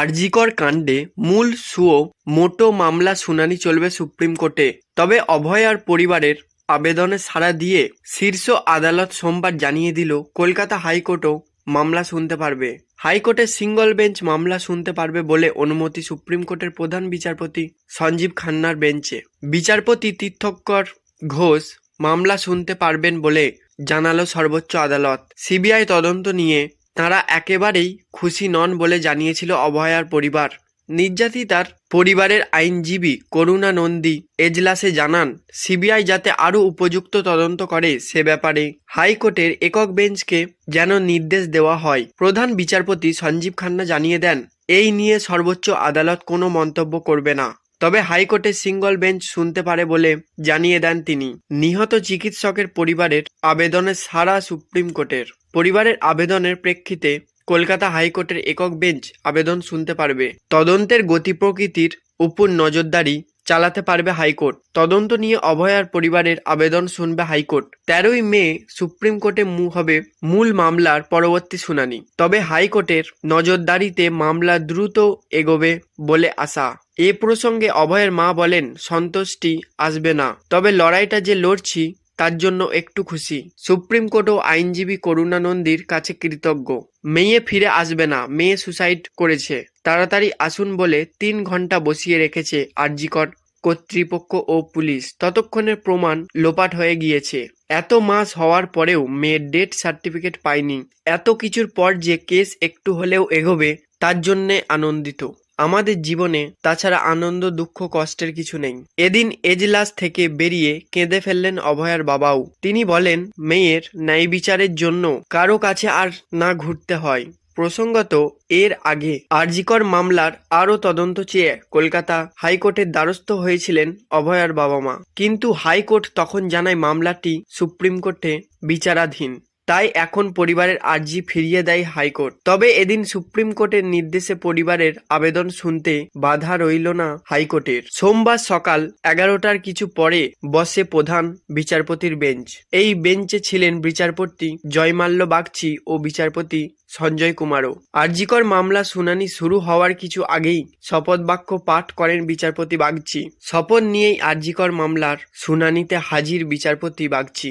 আরজিকর কাণ্ডে মূল সুও মোটো মামলা শুনানি চলবে সুপ্রিম কোর্টে। তবে অভয়ার পরিবারের আবেদনে সাড়া দিয়ে শীর্ষ আদালত সোমবার জানিয়ে দিল, কলকাতা হাইকোর্টও মামলা শুনতে পারবে। হাইকোর্টের সিঙ্গল বেঞ্চ মামলা শুনতে পারবে বলে অনুমতি সুপ্রিম কোর্টের প্রধান বিচারপতি সঞ্জীব খান্নার বেঞ্চে। বিচারপতি তীর্থকর ঘোষ মামলা শুনতে পারবেন বলে জানালো সর্বোচ্চ আদালত। সিবিআই তদন্ত নিয়ে তাঁরা একেবারেই খুশি নন বলে জানিয়েছিল অভয়ার পরিবার। নির্যাতিতার পরিবারের আইনজীবী করুণা নন্দী এজলাসে জানান, সিবিআই যাতে আরও উপযুক্ত তদন্ত করে সে ব্যাপারে হাইকোর্টের একক বেঞ্চকে যেন নির্দেশ দেওয়া হয়। প্রধান বিচারপতি সঞ্জীব খান্না জানিয়ে দেন, এই নিয়ে সর্বোচ্চ আদালত কোনো মন্তব্য করবে না। তবে হাইকোর্টে সিঙ্গল বেঞ্চ শুনতে পারে বলে জানিয়ে দেন তিনি। নিহত চিকিৎসকের পরিবারের আবেদনে সারা সুপ্রিম কোর্টের। পরিবারের আবেদনের প্রেক্ষিতে কলকাতা হাইকোর্টের একক বেঞ্চ আবেদন শুনতে পারবে। তদন্তের গতি প্রকৃতির উপর নজরদারি চালাতে পারবে হাইকোর্ট। তদন্ত নিয়ে অভয়ার পরিবারের আবেদন শুনবে হাইকোর্ট। তেরোই মে সুপ্রিম কোর্টে মু হবে মূল মামলার পরবর্তী শুনানি। তবে হাইকোর্টের নজরদারিতে মামলা দ্রুত এগোবে বলে আশা। এ প্রসঙ্গে অভয়ের মা বলেন, সন্তুষ্টি আসবে না। তবে লড়াইটা যে লড়ছি তার জন্য একটু খুশি। সুপ্রিম কোর্টও আইনজীবী করুণা নন্দীর কাছে কৃতজ্ঞ। মেয়ে ফিরে আসবে না, মেয়ে সুসাইড করেছে। তাড়াতাড়ি আসুন বলে তিন ঘণ্টা বসিয়ে রেখেছে আরজিকর কর্তৃপক্ষ ও পুলিশ। ততক্ষণের প্রমাণ লোপাট হয়ে গিয়েছে। এত মাস হওয়ার পরেও মেয়ের ডেথ সার্টিফিকেট পায়নি। এত কিছুর পর যে কেস একটু হলেও এগোবে, তার জন্যে আনন্দিত। আমাদের জীবনে তাছাড়া আনন্দ, দুঃখ, কষ্টের কিছু নেই। এদিন এজলাস থেকে বেরিয়ে কেঁদে ফেললেন অভয়ার বাবাও। তিনি বলেন, মেয়ের ন্যায় বিচারের জন্য কারও কাছে আর না ঘুরতে হয়। প্রসঙ্গত, এর আগে আরজিকর মামলার আরও তদন্ত চেয়ে কলকাতা হাইকোর্টের দ্বারস্থ হয়েছিলেন অভয়ার বাবা মা। কিন্তু হাইকোর্ট তখন জানায় মামলাটি সুপ্রিম কোর্টে বিচারাধীন। তাই এখন পরিবারের আর্জি ফিরিয়ে দেয় হাইকোর্ট। তবে এদিন সুপ্রিম কোর্টের নির্দেশে পরিবারের আবেদন শুনতে বাধা রইল না হাইকোর্টের। সোমবার সকাল এগারোটার কিছু পরে বসে প্রধান বিচারপতির বেঞ্চ। এই বেঞ্চে ছিলেন বিচারপতি জয়মাল্য বাগচি ও বিচারপতি সঞ্জয় কুমারও। আরজিকর মামলা শুনানি শুরু হওয়ার কিছু আগেই শপথ বাক্য পাঠ করেন বিচারপতি বাগচি। শপথ নিয়েই আরজিকর মামলার শুনানিতে হাজির বিচারপতি বাগচি।